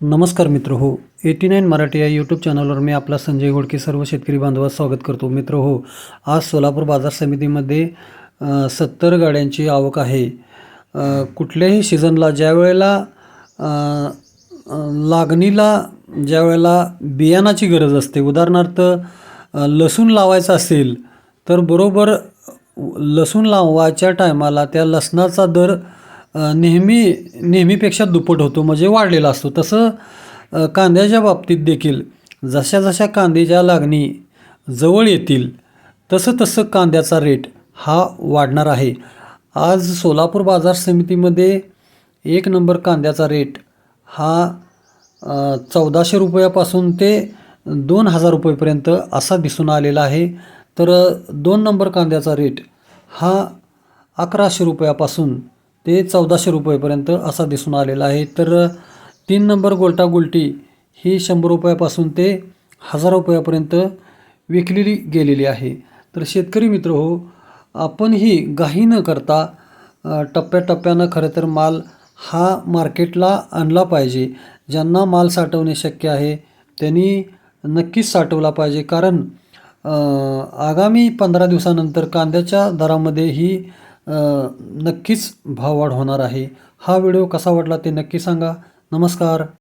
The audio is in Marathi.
नमस्कार मित्र हो एटी नाईन मराठी या यूट्यूब चॅनलवर मी आपला संजय गोडके सर्व शेतकरी बांधवात स्वागत करतो. मित्र हो आज सोलापूर बाजार समितीमध्ये सत्तर गाड्यांची आवक आहे. कुठल्याही सीझनला ज्या वेळेला लागणीला ज्या वेळेला बियाणाची गरज असते उदाहरणार्थ लसूण लावायचं असेल तर बरोबर लसूण लावायच्या टायमाला त्या लसणाचा दर नेहमी नेहमीपेक्षा दुप्पट होतो म्हणजे वाढलेला असतो. तसं कांद्याच्या बाबतीत देखील जशा जशा कांद्याच्या लागणी जवळ येतील तसं तसं कांद्याचा रेट हा वाढणार आहे. आज सोलापूर बाजार समितीमध्ये एक नंबर कांद्याचा रेट हा चौदाशे रुपयापासून ते दोन हजार रुपयेपर्यंत असा दिसून आलेला आहे. तर दोन नंबर कांद्याचा रेट हा अकराशे रुपयापासून ते चौदाशे रुपयेपर्यंत असा दिसून आलेला आहे. तर तीन नंबर गोल्टा गुलटी ही शंभर रुपयापासून ते हजार रुपयापर्यंत विकलेली गेलेली आहे. तर शेतकरी मित्र हो आपणही घाई न करता टप्प्याटप्प्यानं खरं तर माल हा मार्केटला आणला पाहिजे. ज्यांना माल साठवणे शक्य आहे त्यांनी नक्कीच साठवला पाहिजे. कारण आगामी पंधरा दिवसानंतर कांद्याच्या दरामध्ये ही नक्कीच भाव वाढ होणार आहे. हा व्हिडिओ कसा वाटला ते नक्की सांगा. नमस्कार.